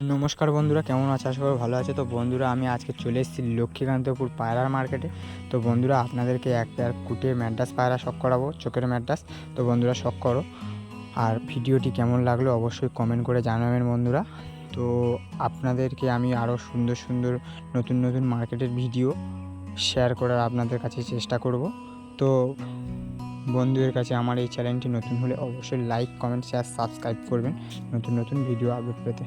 নমস্কার বন্ধুরা কেমন আছে? আশা করি ভালো আছে। তো বন্ধুরা আমি আজকে চলে এসেছি লক্ষ্মীকান্তপুর পায়রার মার্কেটে তো বন্ধুরা আপনাদেরকে এক পেয়ার কুটে ম্যাড্রাস পায়রা শখ করাবো চোখের ম্যাড্রাস তো বন্ধুরা শখ করো। আর ভিডিওটি কেমন লাগল অবশ্যই কমেন্ট করে জানাবেন বন্ধুরা। তো আপনাদেরকে আমি আরও সুন্দর সুন্দর নতুন নতুন মার্কেটের ভিডিও শেয়ার করার আপনাদের কাছে চেষ্টা করব। তো বন্ধুদের কাছে আমার এই চ্যানেলটি নতুন হলে অবশ্যই লাইক কমেন্ট শেয়ার সাবস্ক্রাইব করবেন নতুন নতুন ভিডিও আপলোড পেতে।